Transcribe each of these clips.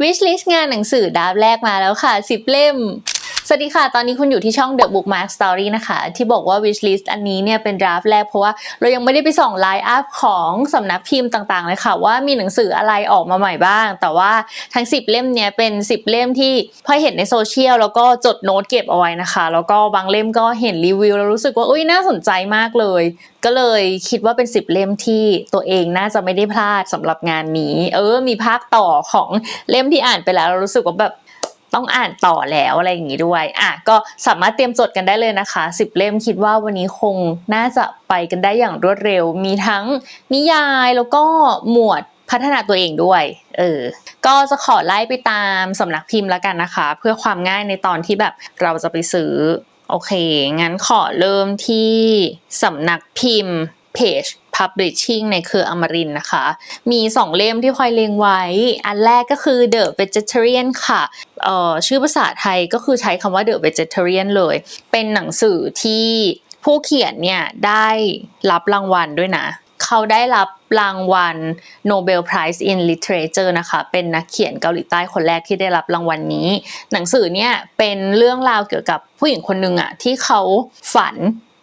wish list งานหนังสือดาบแรกมาแล้วค่ะ 10 เล่ม สวัสดีค่ะ ตอนนี้คุณอยู่ที่ช่อง The Bookmark Story นะคะ ที่บอกว่า wish list อันนี้เนี่ยเป็นดราฟแรก เพราะว่าเรายังไม่ได้ไปส่องไลน์อัพของสำนักพิมพ์ต่างๆเลยค่ะ ว่ามีหนังสืออะไรออกมาใหม่บ้าง แต่ว่าทั้ง 10 เล่มเนี้ยเป็น 10 เล่มที่พอเห็นในโซเชียลแล้วก็จดโน้ตเก็บเอาไว้นะคะ แล้วก็บางเล่มก็เห็นรีวิวแล้วรู้สึกว่าอุ้ยน่าสนใจมากเลย ก็เลยคิดว่าเป็น 10 เล่มที่ตัวเองน่าจะไม่ได้พลาดสำหรับงานนี้ เออมีภาคต่อของเล่มที่อ่านไปแล้วเรารู้สึกว่าแบบ ต้องอ่านต่อแล้วอะไรอย่างนี้ด้วยอะก็สามารถเตรียมจดกันได้เลยนะคะ10เล่มคิดว่าวันนี้คงน่าจะไปกันได้อย่างรวดเร็ว มีทั้งนิยายแล้วก็หมวดพัฒนาตัวเองด้วย เออ ก็จะขอไล่ไปตามสำนักพิมพ์แล้วกันนะคะ เพื่อความง่ายในตอนที่แบบเราจะไปซื้อ โอเค งั้นขอเริ่มที่สำนักพิมพ์เพจ Publishing ในเครืออมรินนะคะ มี 2 เล่มที่พลอยเลงไว้ อันแรกก็คือ The Vegetarian ค่ะเอ่อชื่อภาษาไทยก็คือใช้คำว่า The Vegetarian เลย เป็นหนังสือที่ผู้เขียนเนี่ยได้รับรางวัลด้วยนะ เขาได้รับรางวัล Nobel Prize in Literature นะคะ เป็นนักเขียนเกาหลีใต้คนแรกที่ได้รับรางวัลนี้ หนังสือเนี่ยเป็นเรื่องราวเกี่ยวกับผู้หญิงคนหนึ่งอะที่เขาฝัน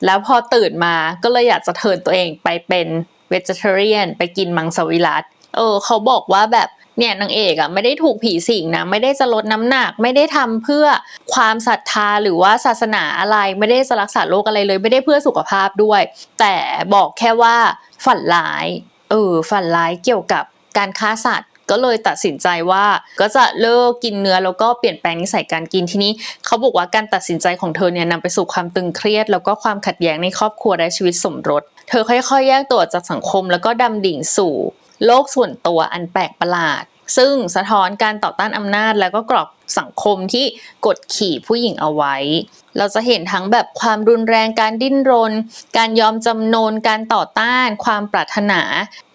แล้วพอตื่นมาก็เลยอยากจะเทินตัวเองไปเป็น vegetarian ไปกินมังสวิรัตเออเขาบอกว่าแบบเนี่ยนางเอกอะไม่ได้ถูกผีสิงนะไม่ได้จะลดน้ำหนัก ไม่ได้ทำเพื่อความศรัทธาหรือว่าศาสนาอะไรไม่ได้จะรักษาโรคอะไรเลย ไม่ได้เพื่อสุขภาพด้วย แต่บอกแค่ว่าฝันร้ายเออฝันร้ายเกี่ยวกับการฆ่าสัตว์ ก็เลยตัดสินใจว่าก็จะเลิกกินเนื้อแล้วก็เปลี่ยนแปลงนิสัยการกินที่นี้เขาบอกว่าการตัดสินใจของเธอเนี่ยนำไปสู่ความตึงเครียด แล้วก็ความขัดแย้งในครอบครัวและชีวิตสมรส เธอค่อยๆ แยกตัวจากสังคมแล้วก็ดำดิ่งสู่ โลกส่วนตัวอันแปลกประหลาด ซึ่งสะท้อนการต่อต้านอำนาจแล้วก็กรอบสังคมที่กดขี่ผู้หญิงเอาไว้ เราจะเห็นทั้งแบบความรุนแรงการดิ้นรน การยอมจำนนการต่อต้าน ความปรารถนา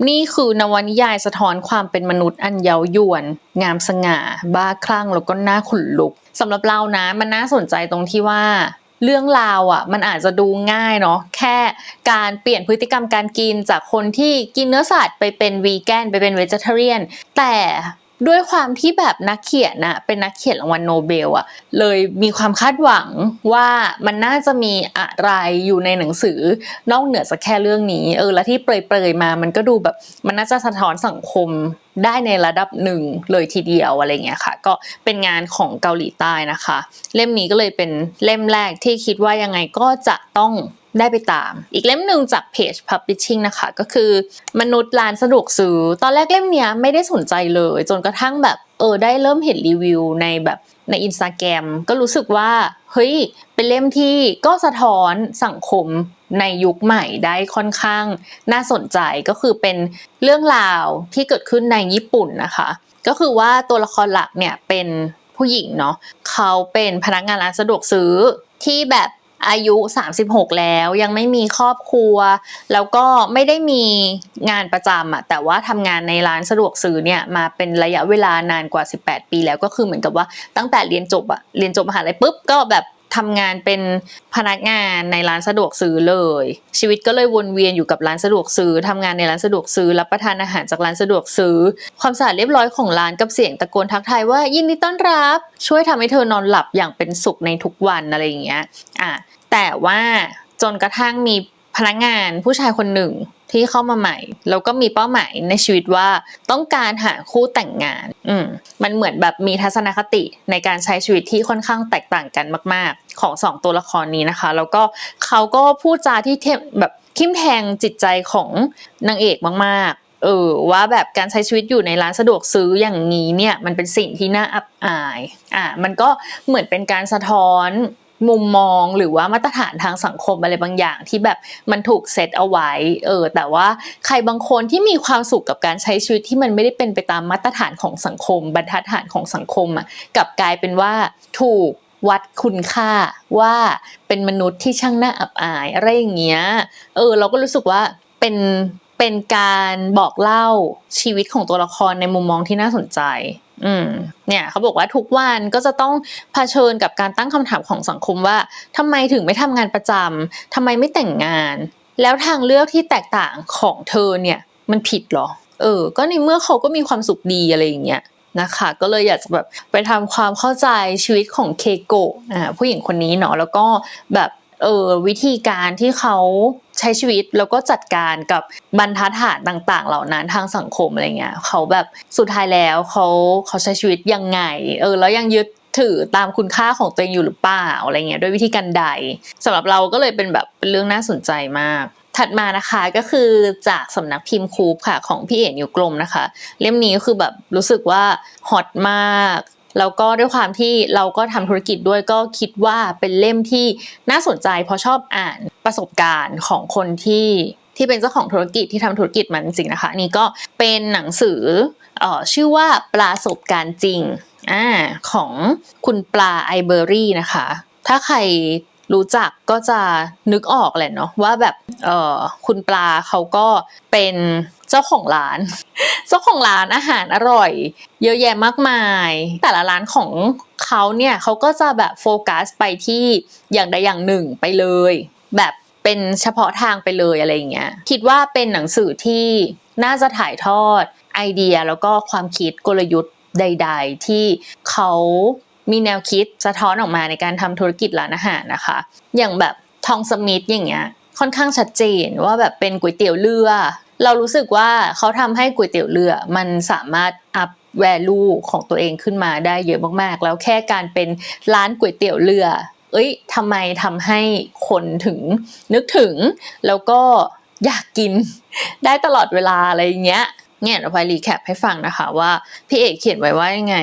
นี่คือนวนิยายสะท้อนความเป็นมนุษย์อันเย้ายวน งามสง่า บ้าคลั่งแล้วก็น่าขนลุกสำหรับเรานะมันน่าสนใจตรงที่ว่า เรื่องราวอะมันอาจจะดูง่ายเนาะแค่การเปลี่ยนพฤติกรรมการกินจากคนที่กินเนื้อสัตว์ไปเป็นวีแกนไปเป็นเวจเทเรียนแต่ ด้วยความที่แบบนักเขียนน่ะเป็นนักเขียนรางวัลโนเบลอะเลยมีความคาดหวังว่ามันน่าจะมีอะไรอยู่ในหนังสือนอกเหนือจากแค่เรื่องนี้ เออแล้วที่เปรยๆมา มันก็ดูแบบ มันน่าจะสะท้อนสังคมได้ในระดับหนึ่งเลยทีเดียวอะไรเงี้ยค่ะ ก็เป็นงานของเกาหลีใต้นะคะ เล่มนี้ก็เลยเป็นเล่มแรกที่คิดว่ายังไงก็จะต้อง ได้ไปตาม อีกเล่มหนึ่งจากเพจ Publishing นะคะ ก็คือ มนุษย์ร้านสะดวกซื้อ ตอนแรกเล่มเนี้ยไม่ได้สนใจเลย จนกระทั่งแบบเออได้เริ่มเห็นรีวิวในแบบในอินสตาแกรมก็รู้สึกว่า เฮ้ย เป็นเล่มที่ก็สะท้อนสังคมในยุคใหม่ได้ค่อนข้างน่าสนใจก็คือเป็นเรื่องราวที่เกิดขึ้นในญี่ปุ่นนะคะ ก็คือว่าตัวละครหลักเนี่ยเป็นผู้หญิงเนาะเขาเป็นพนักงานร้านสะดวกซื้อที่แบบ อายุ 36 แล้วยังไม่มีครอบครัว แล้วก็ไม่ได้มีงานประจำอะแต่ว่าทำงานในร้านสะดวกซื้อเนี่ยมาเป็นระยะเวลานานกว่า 18 ปีแล้วก็คือเหมือนกับว่าตั้งแต่เรียนจบอะเรียนจบมหาลัยปุ๊บก็แบบ ทำงานเป็นพนักงานในร้านสะดวกซื้อเลย ชีวิตก็เลยวนเวียนอยู่กับร้านสะดวกซื้อทำงานในร้านสะดวกซื้อรับประทานอาหารจากร้านสะดวกซื้อ ความสะอาดเรียบร้อยของร้านกับเสียงตะโกนทักทายว่ายินดีต้อนรับ ช่วยทำให้เธอนอนหลับอย่างเป็นสุขในทุกวันอะไรอย่างเงี้ยอะแต่ว่าจนกระทั่งมีพนักงานผู้ชายคนหนึ่ง ที่เข้ามาใหม่ แล้วก็มีเป้าหมายในชีวิตว่าต้องการหาคู่แต่งงาน อืมมันเหมือนแบบมีทัศนคติในการใช้ชีวิตที่ค่อนข้างแตกต่างกันมาก ๆ ของสองตัวละครนี้นะคะ แล้วก็เขาก็พูดจาที่เทมแบบทิมแทงจิตใจของนางเอกมากๆเออว่าแบบการใช้ชีวิตอยู่ในร้านสะดวกซื้ออย่างนี้เนี่ยมันเป็นสิ่งที่น่าอับอายอะมันก็เหมือนเป็นการสะท้อน มุมมองหรือว่ามาตรฐานทางสังคมอะไรบางอย่าง ที่แบบมันถูกเซตเอาไว้เออแต่ว่าใครบางคนที่มีความสุขกับการใช้ชีวิตที่มันไม่ได้เป็นไปตามมาตรฐานของสังคม บรรทัดฐานของสังคมอะกลับกลายเป็นว่าถูกวัดคุณค่าว่าเป็นมนุษย์ที่ช่างน่าอับอายอะไรอย่างเงี้ยเออเราก็รู้สึกว่าเป็นเป็นการบอกเล่าชีวิตของตัวละครในมุมมองที่น่าสนใจอืมเนี่ยเขาบอกว่าทุกวันก็จะต้องเผชิญกับการตั้งคำถามของสังคมว่าทำไมถึงไม่ทำงานประจำทำไมไม่แต่งงาน แล้วทางเลือกที่แตกต่างของเธอเนี่ย มันผิดเหรอ เออ ก็ในเมื่อเขาก็มีความสุขดีอะไรอย่างเงี้ยนะคะ ก็เลยอยากจะแบบไปทำความเข้าใจชีวิตของเคโกะอ่าผู้หญิงคนนี้เนาะแล้วก็แบบ เออวิธีการที่เขาใช้ชีวิตแล้วก็จัดการกับบรรทัดฐานต่าง ๆ เหล่านั้นทางสังคมอะไรเงี้ยเขาแบบสุดท้ายแล้วเขาเขาใช้ชีวิตยังไง เออ แล้วยังยึดถือตามคุณค่าของตัวเองอยู่หรือเปล่าอะไรเงี้ยด้วยวิธีการใดสำหรับเราก็เลยเป็นแบบเป็นเรื่องน่าสนใจมาก ถัดมานะคะก็คือจากสำนักพิมพ์คูปค่ะของพี่เอ๋นิวกลมนะคะ เล่มนี้คือแบบรู้สึกว่าฮอตมาก แล้วก็ด้วยความที่เราก็ทำธุรกิจด้วยก็คิดว่าเป็นเล่มที่น่าสนใจเพราะชอบอ่านประสบการณ์ของคนที่ที่เป็นเจ้าของธุรกิจที่ทำธุรกิจมันจริงๆนะคะ นี่ก็เป็นหนังสือเออชื่อว่าประสบการณ์จริงอ่าของคุณปลาไอเบอรี่นะคะ ถ้าใครรู้จักก็จะนึกออกแหละเนาะว่าแบบเออคุณปลาเขาก็เป็น เจ้าของร้าน เจ้าของร้านอาหารอร่อย เยอะแยะมากมาย แต่ละร้านของเขาเนี่ยเขาก็จะแบบโฟกัสไปที่อย่างใดอย่างหนึ่งไปเลย แบบเป็นเฉพาะทางไปเลยอะไรอย่างเงี้ยคิดว่าเป็นหนังสือที่น่าจะถ่ายทอดไอเดียแล้วก็ความคิดกลยุทธ์ใด ๆ ที่เขามีแนวคิดสะท้อนออกมาในการทำธุรกิจร้านอาหารนะคะ อย่างแบบทองสมิธอย่างเงี้ยค่อนข้างชัดเจนว่าแบบเป็นก๋วยเตี๋ยวเรือ เรารู้สึกว่าเขาทำให้ก๋วยเตี๋ยวเรือมันสามารถอัพแวลูของตัวเองขึ้นมาได้เยอะมากๆ แล้วแค่การเป็นร้านก๋วยเตี๋ยวเรือ เอ้ยทำไมทำให้คนถึงนึกถึง แล้วก็อยากกินได้ตลอดเวลาอะไรอย่างเงี้ยเนี่ยเราไปรีแคปให้ฟังนะคะว่าพี่เอกเขียนไว้ว่ายังไง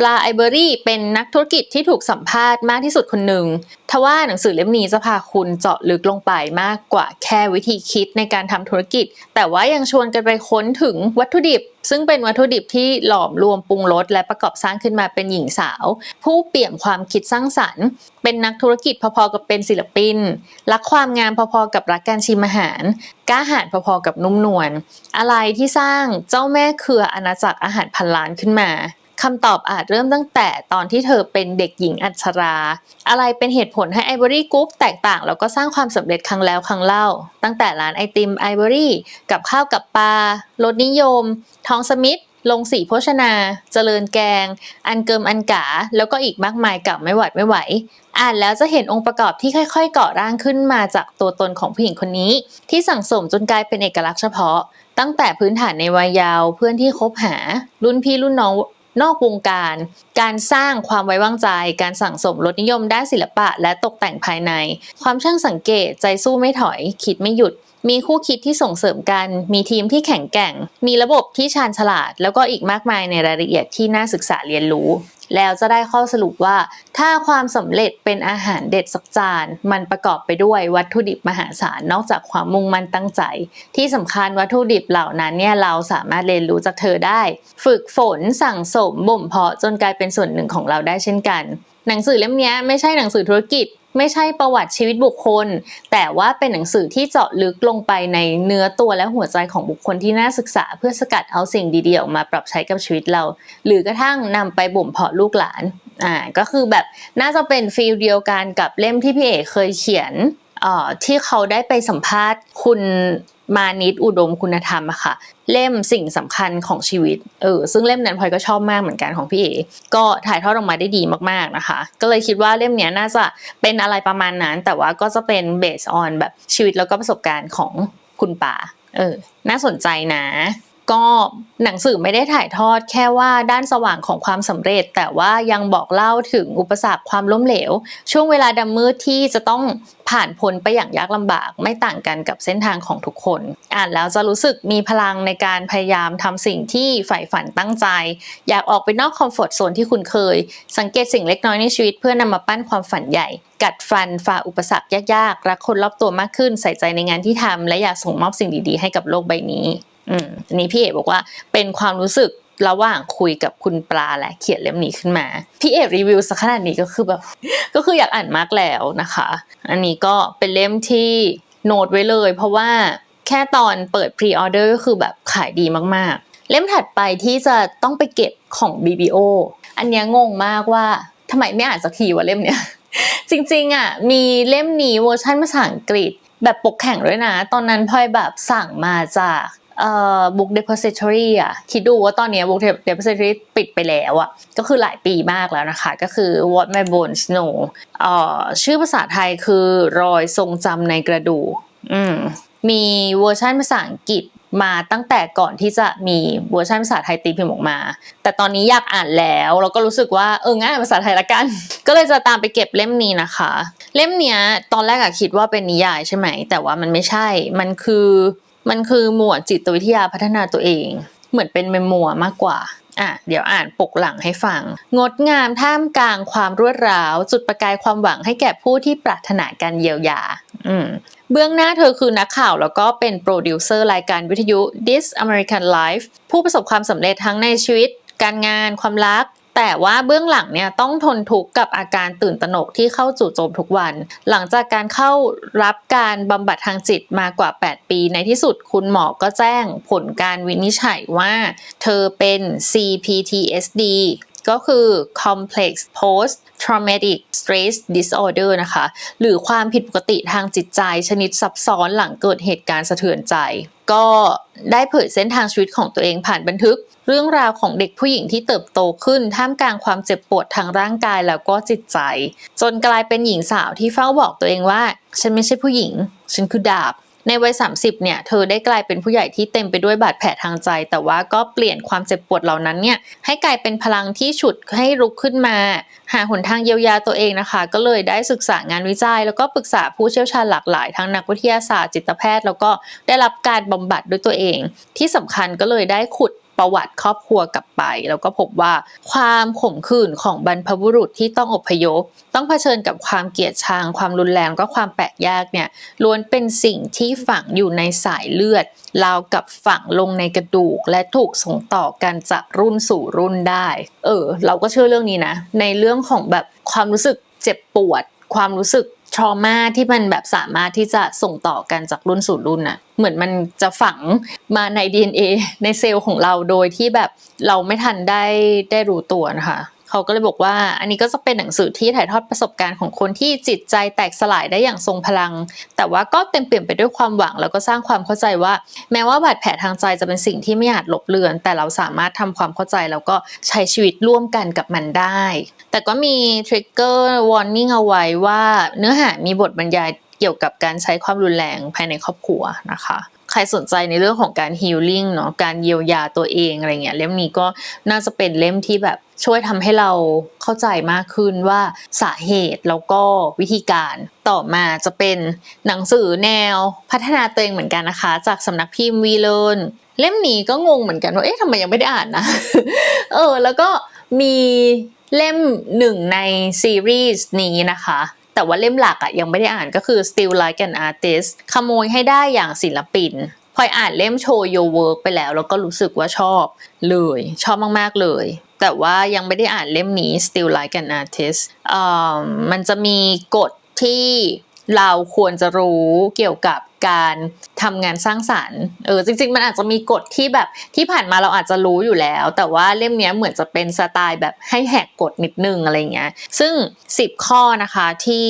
ปลาไอเบอรี่เป็นนักธุรกิจที่ถูกสัมภาษณ์มากที่สุดคนหนึ่งทว่าหนังสือเล่มนี้จะพาคุณเจาะลึกลงไปมากกว่าแค่วิธีคิดในการทำธุรกิจ แต่ว่ายังชวนกันไปค้นถึงวัตถุดิบ ซึ่งเป็นวัตถุดิบที่หลอมรวมปรุงรสและประกอบสร้างขึ้นมาเป็นหญิงสาว ผู้เปี่ยมความคิดสร้างสรรค์ เป็นนักธุรกิจพอๆกับเป็นศิลปิน รักความงามพอๆกับรักการชิมอาหาร กล้าหาญพอๆกับนุ่มนวล อะไรที่สร้างเจ้าแม่เครืออาณาจักรอาหารพันล้านขึ้นมา คำตอบอาจเริ่มตั้งแต่ตอนที่เธอเป็นเด็กหญิงอัชรา อะไรเป็นเหตุผลให้ไอ v o รี่กรุ๊ปแตกต่างแล้วก็สร้างความสำเร็จครั้งแล้วครั้งเล่า ตั้งแต่ร้านไอติมไอ v o รี่กับข้าวกับปลารสนิยม ทองสมิธลงสีโภชนา เจริญแกง อันเกิมอันกา แล้วก็อีกมากมายกับไม่หวัดไม่ไหว อ่านแล้วจะเห็นองค์ประกอบที่ค่อยๆก่อร่างขึ้นมาจากตัวตนของผู้หญิงคนนี้ ที่สั่งสมจนกลายเป็นเอกลักษณ์เฉพาะ ตั้งแต่พื้นฐานในวัยยาวเพื่อนที่คบหา รุ่นพี่รุ่นน้อง นอกวงการ การสร้างความไว้วางใจ การสั่งสมรสนิยมด้านศิลปะ และตกแต่งภายใน ความช่างสังเกตใจสู้ไม่ถอย คิดไม่หยุด มีคู่คิดที่ส่งเสริมกัน มีทีมที่แข็งแกร่ง มีระบบที่ชาญฉลาด แล้วก็อีกมากมายในรายละเอียดที่น่าศึกษาเรียนรู้ แล้วจะได้ข้อสรุปว่า ถ้าความสำเร็จเป็นอาหารเด็ดสักจาน มันประกอบไปด้วยวัตถุดิบมหาศาลนอกจากความมุ่งมั่นตั้งใจ ที่สำคัญวัตถุดิบเหล่านั้นเนี่ยเราสามารถเรียนรู้จากเธอได้ ฝึกฝนสั่งสมบ่มเพาะจนกลายเป็นส่วนหนึ่งของเราได้เช่นกัน หนังสือเล่มนี้ไม่ใช่หนังสือธุรกิจ ไม่ใช่ประวัติชีวิตบุคคล แต่ว่าเป็นหนังสือที่เจาะลึกลงไปในเนื้อตัวและหัวใจของบุคคลที่น่าศึกษา เพื่อสกัดเอาสิ่งดีๆออกมาปรับใช้กับชีวิตเรา หรือกระทั่งนำไปบ่มเพาะลูกหลานอ่าก็คือแบบน่าจะเป็นฟีลเดียวกันกับเล่มที่พี่เอกเคยเขียนอ่อที่เขาได้ไปสัมภาษณ์คุณ มานิดอุดมคุณธรรมอะค่ะ เล่มสิ่งสำคัญของชีวิตเออซึ่งเล่มนั้นพลอยก็ชอบมากเหมือนกันของพี่เอก็ถ่ายทอดออกมาได้ดีมากๆนะคะ ก็เลยคิดว่าเล่มเนี้ยน่าจะเป็นอะไรประมาณนั้น แต่ว่าก็จะเป็นเบสออนแบบชีวิตแล้วก็ประสบการณ์ของคุณป่าเออน่าสนใจนะ ก็หนังสือไม่ได้ถ่ายทอดแค่ว่าด้านสว่างของความสำเร็จ แต่ว่ายังบอกเล่าถึงอุปสรรคความล้มเหลว ช่วงเวลาดำมืดที่จะต้องผ่านพ้นไปอย่างยากลำบาก ไม่ต่างกันกับเส้นทางของทุกคน อ่านแล้วจะรู้สึกมีพลังในการพยายามทำสิ่งที่ใฝ่ฝันตั้งใจ อยากออกไปนอกคอมฟอร์ทโซนที่คุณเคย สังเกตสิ่งเล็กน้อยในชีวิตเพื่อนำมาปั้นความฝันใหญ่ กัดฟันฝ่าอุปสรรคยากๆรักคนรอบตัวมากขึ้นใส่ใจในงานที่ทำและอยากส่งมอบสิ่งดีๆให้กับโลกใบนี้ อืมอันนี้พี่เอกบอกว่าเป็นความรู้สึกระหว่างคุยกับคุณปลาและเขียนเล่มนี้ขึ้นมา พี่เอกรีวิวสักขนาดนี้ก็คือแบบ ก็คืออยากอ่านมากแล้วนะคะ อันนี้ก็เป็นเล่มที่โน้ตไว้เลย เพราะว่าแค่ตอนเปิดพรีออเดอร์ก็คือแบบขายดีมากๆ เล่มถัดไปที่จะต้องไปเก็บของ BBO อันนี้งงมากว่าทำไมไม่อ่านสักทีวะเล่มเนี้ย จริงๆอะมีเล่มนี้เวอร์ชันภาษาอังกฤษแบบปกแข็งด้วยนะ ตอนนั้นพลอยแบบสั่งมาจาก เอ่อ book depository อะคิดดูว่าตอนนี้ย book depository ปิดไปแล้วอะก็คือหลายปีมากแล้วนะคะ ก็คือ what my bones know เอ่อชื่อภาษาไทยคือรอยทรงจำในกระดูกอืมมีเวอร์ชันภาษาอังกฤษมาตั้งแต่ก่อนที่จะมีเวอร์ชันภาษาไทยตีพิมพ์ออกมา แต่ตอนนี้อยากอ่านแล้วเราก็รู้สึกว่าเออง่ายภาษาไทยละกัน ก็เลยจะตามไปเก็บเล่มนี้นะคะ เล่มเนี้ยตอนแรกอะคิดว่าเป็นนิยายใช่ไหม แต่ว่ามันไม่ใช่ มันคือ มันคือหมวดจิตวิทยาพัฒนาตัวเอง เหมือนเป็นเมมมัวมากกว่าอะเดี๋ยวอ่านปกหลังให้ฟัง งดงามท่ามกลางความรวดร้าว จุดประกายความหวังให้แก่ผู้ที่ปรารถนาการเยียวยา อืมเบื้องหน้าเธอคือนักข่าวแล้วก็เป็นโปรดิวเซอร์รายการวิทยุ This American Life ผู้ประสบความสำเร็จทั้งในชีวิต การงาน ความรัก แต่ว่าเบื้องหลังเนี่ยต้องทนทุกข์กับอาการตื่นตระหนกที่เข้าจู่โจมทุกวัน หลังจากการเข้ารับการบำบัดทางจิตมากว่า 8 ปี ในที่สุดคุณหมอก็แจ้งผลการวินิจฉัยว่า เธอเป็น CPTSD ก็คือ Complex Post Traumatic Stress Disorder นะคะ หรือความผิดปกติทางจิตใจชนิดซับซ้อนหลังเกิดเหตุการณ์สะเทือนใจ ก็ได้เผยเส้นทางชีวิตของตัวเองผ่านบันทึก เรื่องราวของเด็กผู้หญิงที่เติบโตขึ้น ท่ามกลางความเจ็บปวดทางร่างกายแล้วก็จิตใจ จนกลายเป็นหญิงสาวที่เฝ้าบอกตัวเองว่า ฉันไม่ใช่ผู้หญิง ฉันคือดาบ ในวัย 30 เนี่ย เธอได้กลายเป็นผู้ใหญ่ที่เต็มไปด้วยบาดแผลทางใจ แต่ว่าก็เปลี่ยนความเจ็บปวดเหล่านั้นเนี่ยให้กลายเป็นพลังที่ฉุดให้ลุกขึ้นมา หาหนทางเยียวยาตัวเองนะคะ ก็เลยได้ศึกษางานวิจัย แล้วก็ปรึกษาผู้เชี่ยวชาญหลากหลายทั้งนักวิทยาศาสตร์จิตแพทย์ แล้วก็ได้รับการบำบัดด้วยตัวเอง ที่สำคัญก็เลยได้ขุด ประวัติครอบครัวกลับไป แล้วก็พบว่าความขมขื่นของบรรพบุรุษที่ต้องอพยพ ต้องเผชิญกับความเกลียดชัง ความรุนแรงก็ความแปลกยากเนี่ยล้วนเป็นสิ่งที่ฝังอยู่ในสายเลือดราวกับฝังลงในกระดูก และถูกส่งต่อกันจากรุ่นสู่รุ่นได้ เออ เราก็เชื่อเรื่องนี้นะ ในเรื่องของแบบความรู้สึกเจ็บปวด ความรู้สึก ทรมาที่มันแบบสามารถที่จะส่งต่อกันจากรุ่นสู่รุ่นน่ะเหมือนมันจะฝังมาใน DNA ในเซลล์ของเราโดยที่แบบเราไม่ทันได้ได้รู้ตัวนะคะ เขาก็เลยบอกว่า อันนี้ก็จะเป็นหนังสือที่ถ่ายทอดประสบการณ์ของคนที่จิตใจแตกสลายได้อย่างทรงพลัง แต่ว่าก็เต็มเปี่ยมไปด้วยความหวัง แล้วก็สร้างความเข้าใจว่า แม้ว่าบาดแผลทางใจจะเป็นสิ่งที่ไม่อาจลบเลือน แต่เราสามารถทำความเข้าใจแล้วก็ใช้ชีวิตร่วมกันกับมันได้ แต่ก็มีทริกเกอร์วอร์นิ่งเอาไว้ว่าเนื้อหามีบทบรรยายเกี่ยวกับการใช้ความรุนแรงภายในครอบครัวนะคะ ใครสนใจในเรื่องของการฮีลลิ่งเนาะการเยียวยาตัวเองอะไรเงี้ยเล่มนี้ก็น่าจะเป็นเล่มที่แบบช่วยทำให้เราเข้าใจมากขึ้นว่าสาเหตุแล้วก็วิธีการต่อมาจะเป็นหนังสือแนวพัฒนาตัวเองเหมือนกันนะคะ จากสำนักพิมพ์วีเลนเล่มนี้ก็งงเหมือนกันว่าเอ๊ะทำไมยังไม่ได้อ่านนะเออแล้วก็มีเล่มหนึ่งในซีรีส์นี้นะคะ แต่ว่าเล่มหลักอะยังไม่ได้อ่านก็คือ Still Like an Artist ขโมยให้ได้อย่างศิลปินพลอยอ่านเล่มโชว์ Your Work ไปแล้ว แล้วก็รู้สึกว่าชอบเลย ชอบมาก ๆ เลย แต่ว่ายังไม่ได้อ่านเล่มนี้ Still Like an Artist อ่อมันจะมีกฎที่เราควรจะรู้เกี่ยวกับ การทำงานสร้างสารรค์เออจริง ๆ มันอาจจะมีกฎที่แบบที่ผ่านมาเราอาจจะรู้อยู่แล้ว แต่ว่าเล่มนี้เหมือนจะเป็นสไตล์แบบให้แหกกฎนิดนึงอะไรเงี้ย ซึ่ง 10 ข้อนะคะที่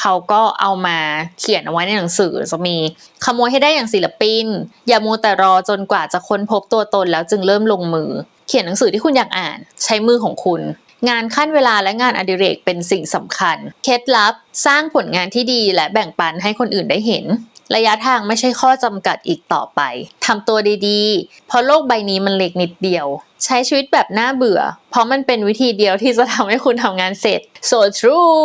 เขาก็เอามาเขียนเอาไว้ในหนังสือจะมีขโมยให้ได้อย่างศิลปิน อย่ามัวแต่รอจนกว่าจะค้นพบตัวตนแล้วจึงเริ่มลงมือ เขียนหนังสือที่คุณอยากอ่านใช้มือของคุณ งานขั้นเวลาและงานอดิเรกเป็นสิ่งสำคัญ เคล็ดลับสร้างผลงานที่ดีและแบ่งปันให้คนอื่นได้เห็น ระยะทางไม่ใช่ข้อจำกัดอีกต่อไปทำตัวดีๆ เพราะโลกใบนี้มันเล็กนิดเดียว ใช้ชีวิตแบบน่าเบื่อ เพราะมันเป็นวิธีเดียวที่จะทำให้คุณทำงานเสร็จ so true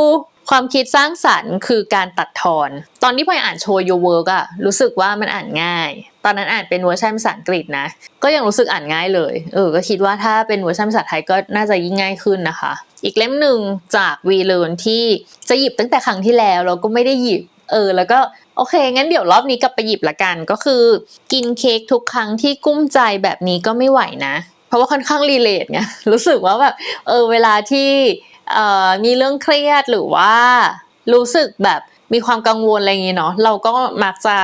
ความคิดสร้างสรรค์คือการตัดทอน ตอนที่พลอยอ่านโชว์ Your Work อะรู้สึกว่ามันอ่านง่าย ตอนนั้นอ่านเป็นเวอร์ชันภาษาอังกฤษนะ ก็ยังรู้สึกอ่านง่ายเลย เออ ก็คิดว่าถ้าเป็นเวอร์ชันภาษาไทยก็น่าจะยิ่งง่ายขึ้นนะคะ อีกเล่มหนึ่งจากวีเลนที่จะหยิบตั้งแต่ครั้งที่แล้วเราก็ไม่ได้หยิบ เออ แล้วก็ โอเค งั้นเดี๋ยวรอบนี้กลับไปหยิบละกันก็คือ กินเค้กทุกครั้งที่กุ้มใจแบบนี้ก็ไม่ไหวนะ เพราะว่าค่อนข้างรีเลทไงรู้สึกว่าแบบเออเวลาที่เอ่อมีเรื่องเครียดหรือว่า รู้สึกแบบมีความกังวลอะไรอย่างงี้เนาะเราก็มักจะ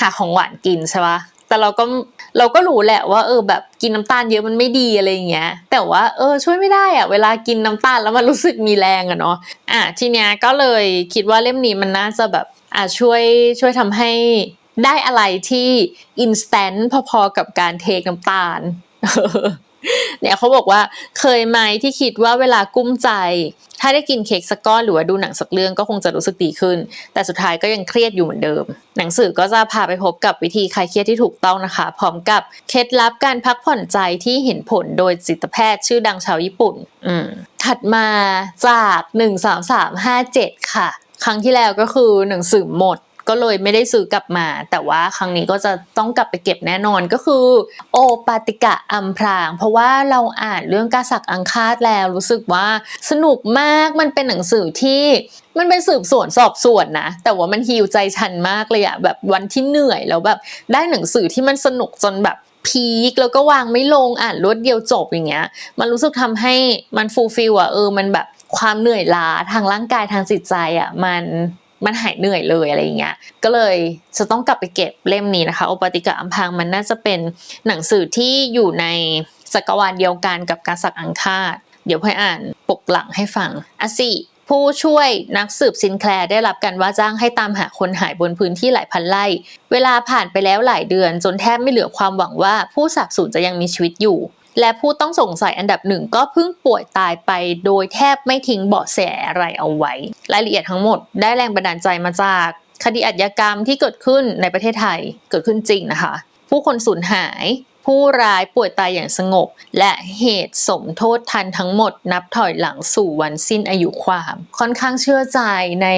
หาของหวานกินใช่ปะแต่เราก็เราก็รู้แหละว่าเออแบบกินน้ำตาลเยอะมันไม่ดีอะไรอย่างเงี้ย แต่ว่าเออช่วยไม่ได้อะเวลากินน้ำตาลแล้วมันรู้สึกมีแรงอะเนาะอะทีเนี้ยก็เลยคิดว่าเล่มนี้มันน่าจะแบบ อะช่วยช่วยทำให้ได้อะไรที่อินสแตนต์พอๆกับการเทน้ำตาลเนี่ยเขาบอกว่าเคยไหมที่คิดว่าเวลากุ้มใจ ถ้าได้กินเค้กสักก้อนหรือว่าดูหนังสักเรื่องก็คงจะรู้สึกดีขึ้น แต่สุดท้ายก็ยังเครียดอยู่เหมือนเดิม หนังสือก็จะพาไปพบกับวิธีคลายเครียดที่ถูกต้องนะคะ พร้อมกับเคล็ดลับการพักผ่อนใจที่เห็นผลโดยจิตแพทย์ชื่อดังชาวญี่ปุ่น อืมถัดมาจาก 1 3 3 5 7 ค่ะ ครั้งที่แล้วก็คือหนังสือหมดก็เลยไม่ได้ซื้อกลับมา แต่ว่าครั้งนี้ก็จะต้องกลับไปเก็บแน่นอนก็คือ โอปาติกะอัมพราง เพราะว่าเราอ่านเรื่องกาสักอังคาดแล้วรู้สึกว่าสนุกมากมันเป็นหนังสือที่มันเป็นสืบสวนสอบสวนนะ แต่ว่ามันฮิวใจฉันมากเลยอะแบบวันที่เหนื่อยแล้วแบบได้หนังสือที่มันสนุกจนแบบพีคแล้วก็วางไม่ลงอ่านรวดเดียวจบอย่างเงี้ย มันรู้สึกทำให้มันฟูลฟิลอะเออมันแบบ ความเหนื่อยล้าทางร่างกายทางจิตใจอะมันมันหายเหนื่อยเลยอะไรอย่างเงี้ย ก็เลยจะต้องกลับไปเก็บเล่มนี้นะคะโอปติกะอัมพังมันน่าจะเป็นหนังสือที่อยู่ในจักรวาลเดียวกันกับการสักอังคาด เดี๋ยวพ่อยอ่านปกหลังให้ฟังอะสิผู้ช่วยนักสืบซินแคลได้รับการว่าจ้างให้ตามหาคนหายบนพื้นที่หลายพันไร่ เวลาผ่านไปแล้วหลายเดือน จนแทบไม่เหลือความหวังว่าผู้สาบสูญจะยังมีชีวิตอยู่ และผู้ต้องสงสัยอันดับหนึ่งก็เพิ่งป่วยตายไปโดยแทบไม่ทิ้งเบาะแสอะไรเอาไว้ รายละเอียดทั้งหมดได้แรงบันดาลใจมาจากคดีอาชญากรรมที่เกิดขึ้นในประเทศไทยเกิดขึ้นจริงนะคะ ผู้คนสูญหาย ผู้ร้ายป่วยตายอย่างสงบ และเหตุสมโทษทันทั้งหมด นับถอยหลังสู่วันสิ้นอายุความ ค่อนข้างเชื่อใจใน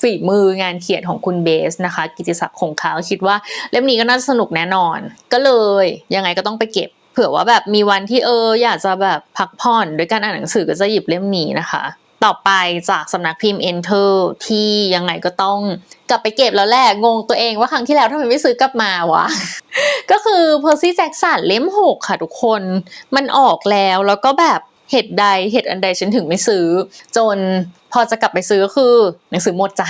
ฝีมืองานเขียนของคุณเบสนะคะ กิติศักดิ์คงขาคิดว่าเล่มนี้ก็น่าจะสนุกแน่นอน ก็เลยยังไงก็ต้องไปเก็บ เผื่อว่าแบบมีวันที่เออ อยากจะแบบพักผ่อนด้วยการอ่านหนังสือก็จะหยิบเล่มนี้นะคะ ต่อไปจากสำนักพิมพ์ Enter ที่ยังไงก็ต้องกลับไปเก็บแล้วแหละงงตัวเองว่าครั้งที่แล้วทำไมไม่ซื้อกลับมาวะ ก็คือ Percy Jackson เล่ม6ค่ะทุกคนมันออกแล้วแล้วก็แบบเหตุใดเหตุอันใดฉันถึงไม่ซื้อ จนพอจะกลับไปซื้อก็คือหนังสือหมดจ้ะ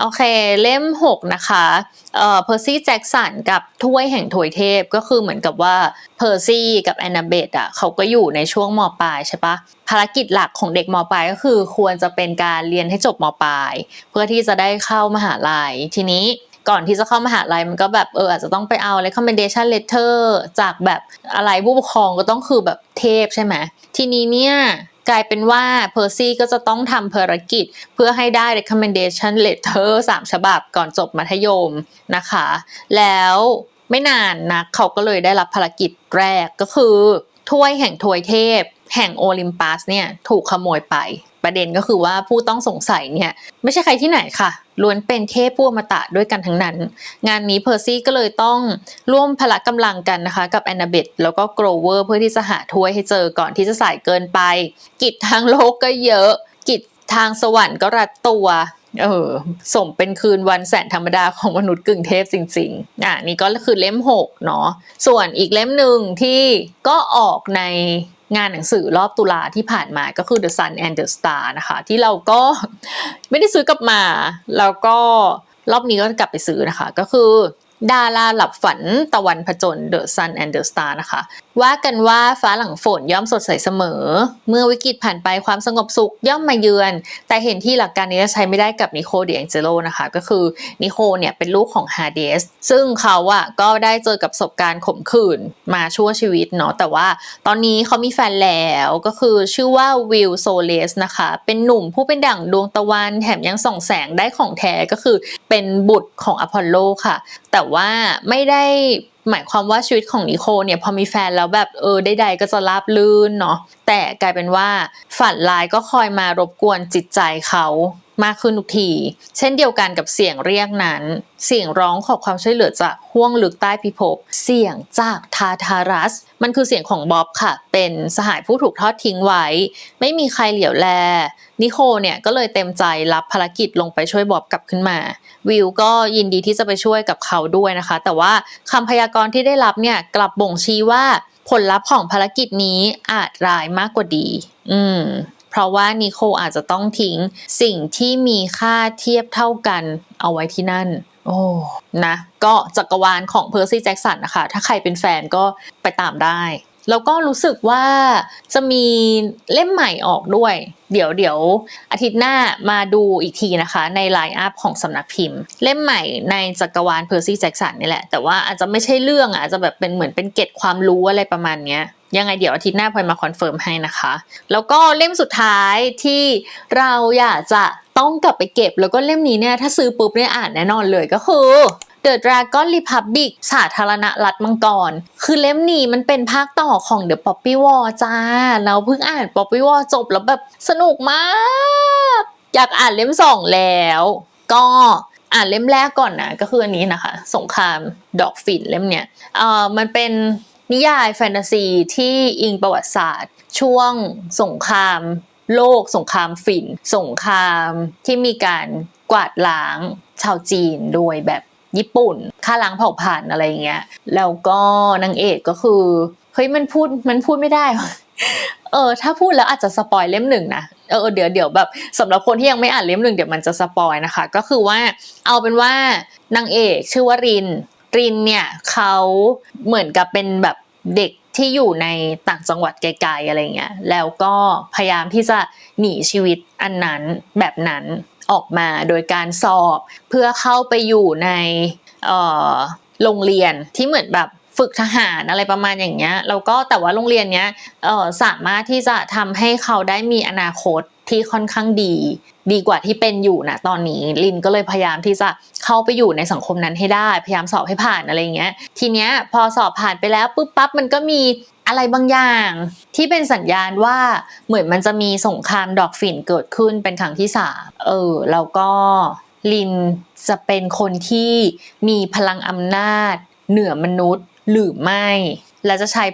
โอเค เล่ม 6 นะคะเอ่อเพอร์ซี่แจ็กสันกับถ้วยแห่งถวยเทพก็คือเหมือนกับว่าเพอร์ซี่กับแอนนาเบตอะเขาก็อยู่ในช่วงมปลายใช่ปะภารกิจหลักของเด็กมปลายก็คือควรจะเป็นการเรียนให้จบมปลาย เพื่อที่จะได้เข้ามหาลัยทีนี้ก่อนที่จะเข้ามหาลัยมันก็แบบเอออาจจะต้องไปเอา recommendation letter จากแบบอะไรผู้ปกครองก็ต้องคือแบบเทพใช่ไหมทีนี้เนี่ย กลายเป็นว่าเพอร์ซี่ก็จะต้องทำภารกิจ เพื่อให้ได้ recommendation letter 3 ฉบับก่อนจบมัธยมนะคะ แล้วไม่นานนะเขาก็เลยได้รับภารกิจแรกก็คือถ้วยแห่งถวยเทพ แห่งโอลิมปัสเนี่ยถูกขโมยไป ประเด็นก็คือว่าผู้ต้องสงสัยเนี่ยไม่ใช่ใครที่ไหนค่ะล้วนเป็นเทพผู้อมตะด้วยกันทั้งนั้น งานนี้เพอร์ซี่ก็เลยต้องร่วมพละกำลังกันนะคะกับแอนนาเบตแล้วก็โกรเวอร์เพื่อที่จะหาถ้วยให้เจอก่อนที่จะสายเกินไป กิจทางโลกก็เยอะ กิจทางสวรรค์ก็รัดตัวเออสมเป็นคืนวันแสนธรรมดาของมนุษย์กึ่งเทพจริงๆ อะนี่ก็คือเล่ม 6 เนาะส่วนอีกเล่มหนึ่งที่ก็ออกใน งานหนังสือรอบตุลาที่ผ่านมาก็คือ The Sun and the Star นะคะ ที่เราก็ไม่ได้ซื้อกลับมา แล้วก็รอบนี้ก็กลับไปซื้อนะคะ ก็คือดาราหลับฝันตะวันผจญ The Sun and the Star นะคะ ว่ากันว่าฟ้าหลังฝนย่อมสดใสเสมอ เมื่อวิกฤตผ่านไปความสงบสุขย่อมมาเยือน แต่เห็นที่หลักการนี้จะใช้ไม่ได้กับนิโคเดียงเจโลนะคะ ก็คือนิโคเนี่ยเป็นลูกของฮาเดสซึ่งเขาอะก็ได้เจอกับประสบการณ์ข่มขืนมาชั่วชีวิตเนาะแต่ว่าตอนนี้เขามีแฟนแล้วก็คือชื่อว่าวิลโซเลสนะคะ เป็นหนุ่มผู้เป็นดั่งดวงตะวันแถมยังส่องแสงได้ของแท้ก็คือเป็นบุตรของอพอลโลค่ะ แต่ว่าไม่ได้ หมายความว่าชีวิตของนิโคเนี่ยพอมีแฟนแล้วแบบเออใดๆก็จะราบลื่นเนาะแต่กลายเป็นว่าฝันร้ายก็คอยมารบกวนจิตใจเขา มากขึ้นทุกที เช่นเดียวกันกับเสียงเรียกนั้น เสียงร้องขอความช่วยเหลือจากห้วงลึกใต้พิภพ เสียงจากทาทารัส มันคือเสียงของบ๊อบค่ะ เป็นสหายผู้ถูกทอดทิ้งไว้ ไม่มีใครเหลียวแล นิโคเนี่ยก็เลยเต็มใจรับภารกิจลงไปช่วยบ๊อบกลับขึ้นมา วิวก็ยินดีที่จะไปช่วยกับเขาด้วยนะคะ แต่ว่าคำพยากรณ์ที่ได้รับเนี่ยกลับบ่งชี้ว่า ผลลัพธ์ของภารกิจนี้อาจร้ายมากกว่าดี อืม เพราะว่านิโคอาจจะต้องทิ้งสิ่งที่มีค่าเทียบเท่ากันเอาไว้ที่นั่น โอ้นะก็จักรวาลของเพอร์ซี่แจ็กสันนะคะ ถ้าใครเป็นแฟนก็ไปตามได้แล้วก็รู้สึกว่าจะมีเล่มใหม่ออกด้วย เดี๋ยวเดี๋ยวอาทิตย์หน้ามาดูอีกทีนะคะ ในไลน์อัพของสำนักพิมพ์ เล่มใหม่ในจักรวาลเพอร์ซี่แจ็กสันนี่แหละ แต่ว่าอาจจะไม่ใช่เรื่องอะอาจจะแบบเป็นเหมือนเป็นเกร็ดความรู้อะไรประมาณเนี้ย ยังไงเดี๋ยวอาทิตย์หน้าพลอยมาคอนเฟิร์มให้นะคะ แล้วก็เล่มสุดท้ายที่เราอยากจะต้องกลับไปเก็บ แล้วก็เล่มนี้เนี่ยถ้าซื้อปุ๊บเนี่ยอ่านแน่นอนเลยก็คือ The Dragon Republic สาธารณรัฐมังกร คือเล่มนี้มันเป็นภาคต่อของ The Poppy War จ้า เราเพิ่งอ่าน Poppy War จบแล้วแบบสนุกมาก อยากอ่านเล่มสองแล้ว ก็อ่านเล่มแรกก่อนนะก็คืออันนี้นะคะ สงครามดอกฝิ่นเล่มเนี้ยเอ่อมันเป็น นิยายแฟนตาซีที่อิงประวัติศาสตร์ ช่วงสงคราม โลก สงครามฝิ่น สงครามที่มีการกวาดล้างชาวจีนโดยแบบญี่ปุ่นฆ่าล้างเผ่าพันธุ์อะไรอย่างเงี้ยแล้วก็นางเอกก็คือเฮ้ยมันพูดมันพูดไม่ได้เออถ้าพูดแล้วอาจจะสปอยเล่มหนึ่งนะเออเดี๋ยวเดี๋ยวแบบสำหรับคนที่ยังไม่อ่านเล่มหนึ่งเดี๋ยวมันจะสปอยนะคะ ก็คือว่าเอาเป็นว่านางเอกชื่อว่าริน รินเนี่ยเขาเหมือนกับเป็นแบบเด็กที่อยู่ในต่างจังหวัดไกลๆอะไรเงี้ย แล้วก็พยายามที่จะหนีชีวิตอันนั้นแบบนั้นออกมาโดยการสอบเพื่อเข้าไปอยู่ในโรงเรียนที่เหมือนแบบฝึกทหารอะไรประมาณอย่างเงี้ยแล้วก็แต่ว่าโรงเรียนเนี้ยสามารถที่จะทำให้เขาได้มีอนาคต ที่ค่อนข้างดี ดีกว่าที่เป็นอยู่นะตอนนี้ลินก็เลยพยายามที่จะเข้าไปอยู่ในสังคมนั้นให้ได้ พยายามสอบให้ผ่านอะไรเงี้ย ทีเนี้ยพอสอบผ่านไปแล้วปุ๊บปั๊บมันก็มีอะไรบางอย่างที่เป็นสัญญาณว่าเหมือนมันจะมีสงครามดอกฝิ่นเกิดขึ้นเป็นครั้งที่สามเออแล้วก็ลินจะเป็นคนที่มีพลังอำนาจ เหนือมนุษย์หรือไม่ และจะใช้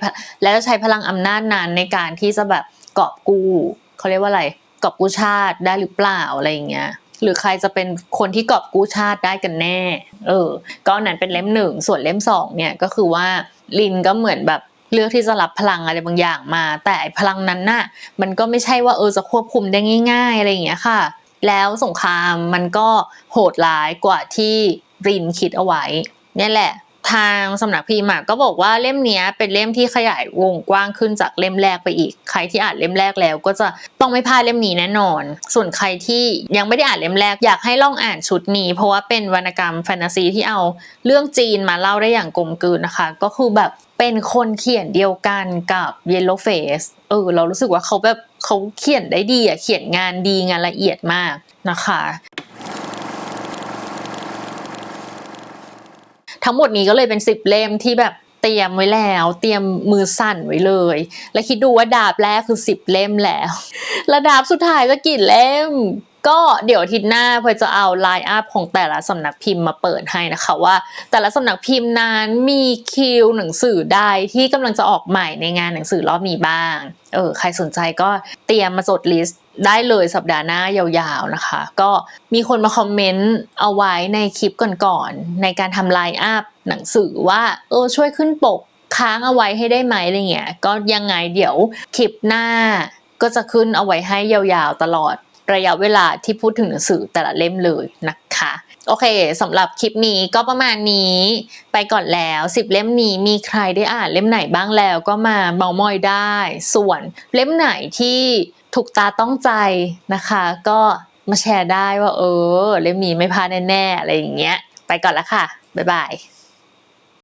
และจะใช้พลังอำนาจนั้นในการที่จะแบบกอบกู้เขาเรียกว่าอะไร กอบกู้ชาติได้หรือเปล่าอะไรอย่างเงี้ยหรือใครจะเป็นคนที่กอบกู้ชาติได้กันแน่ เออ ก็นั้นเป็นเล่มหนึ่ง ส่วนเล่มสองเนี่ยก็คือว่าลินก็เหมือนแบบเลือกที่จะรับพลังอะไรบางอย่างมา แต่พลังนั้นน่ะ มันก็ไม่ใช่ว่าเออจะควบคุมได้ง่าย ๆ อะไรอย่างเงี้ยค่ะ แล้วสงครามมันก็โหดร้ายกว่าที่รินคิดเอาไว้เนี่ยแหละ ทางสำนักพิมพ์ก็บอกว่าเล่มนี้เป็นเล่มที่ขยายวงกว้างขึ้นจากเล่มแรกไปอีก ใครที่อ่านเล่มแรกแล้ว ก็จะต้องไม่พลาดเล่มนี้แน่นอน ส่วนใครที่ยังไม่ได้อ่านเล่มแรก อยากให้ลองอ่านชุดนี้ เพราะว่าเป็นวรรณกรรมแฟนตาซีที่เอาเรื่องจีนมาเล่าได้อย่างกลมกลืนนะคะ ก็คือแบบเป็นคนเขียนเดียวกันกับ Yellow Face เออเรารู้สึกว่าเขาแบบเขาเขียนได้ดีอะเขียนงานดีงานละเอียดมากนะคะ ทั้งหมดนี้ก็เลยเป็นสิบเล่มที่แบบเตรียมไว้แล้ว เตรียมมือสั่นไว้เลย และคิดดูว่าดาบแรกคือสิบเล่มแล้วแล้วดาบสุดท้ายจะกี่เล่ม ก็เดี๋ยวทิตย์หน้าพลอจะเอาไลน์อัพของแต่ละสำนักพิมพ์มาเปิดให้นะคะว่า แต่ละสำนักพิมพ์นั้นมีคิวหนังสือใดที่กำลังจะออกใหม่ในงานหนังสือรอบนี้บ้าง เออใครสนใจก็เตรียมมาจดลิสต์ ได้เลยสัปดาห์หน้ายาวๆนะคะ ก็มีคนมาคอมเมนต์เอาไว้ในคลิปก่อนๆในการทำไลน์อัพหนังสือว่าเออช่วยขึ้นปกค้างเอาไว้ให้ได้ไหมอะไรเงี้ยก็ยังไงเดี๋ยวคลิปหน้าก็จะขึ้นเอาไว้ให้ยาวๆตลอดระยะเวลาที่พูดถึงหนังสือแต่ละเล่มเลยนะคะ โอเคสำหรับคลิปนี้ก็ประมาณนี้ไปก่อนแล้ว10เล่มนี้มีใครได้อ่านเล่มไหนบ้างแล้วก็มาเมามอยได้ ส่วนเล่มไหนที่ถูกตาต้องใจนะคะ ก็มาแชร์ได้ว่าเออ เล่มนี้ไม่พลาดแน่ๆอะไรอย่างเงี้ย ไปก่อนละค่ะ บ๊ายบาย